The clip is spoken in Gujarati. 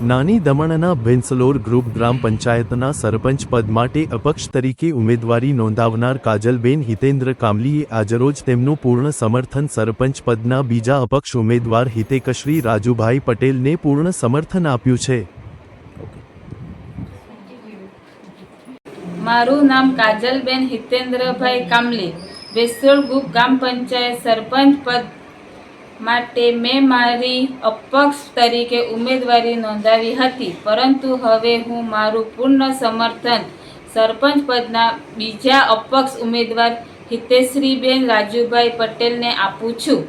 નાની દમણના ભેંસલોર ગ્રુપ ગ્રામ પંચાયતના સરપંચ પદ માટે અપક્ષ તરીકે ઉમેદવારી નોંધાવનાર કાજલબેન હિતેન્દ્ર કામલીએ આજરોજ તેમનું પૂર્ણ સમર્થન સરપંચ પદના બીજા અપક્ષ ઉમેદવાર હિતેકશ્રી રાજુભાઈ પટેલને પૂર્ણ સમર્થન આપ્યું છે. મારું નામ કાજલબેન હિતેન્દ્રભાઈ કામલી, વેસોળ ગ્રુપ ગ્રામ પંચાયત સરપંચ પદ માટે મેં મારી અપક્ષ તરીકે ઉમેદવારી નોંધાવી હતી. પરંતુ હવે હું મારું પૂર્ણ સમર્થન સરપંચ પદના બીજા અપક્ષ ઉમેદવાર હિતેશ્રીબેન રાજુભાઈ પટેલને આપું છું.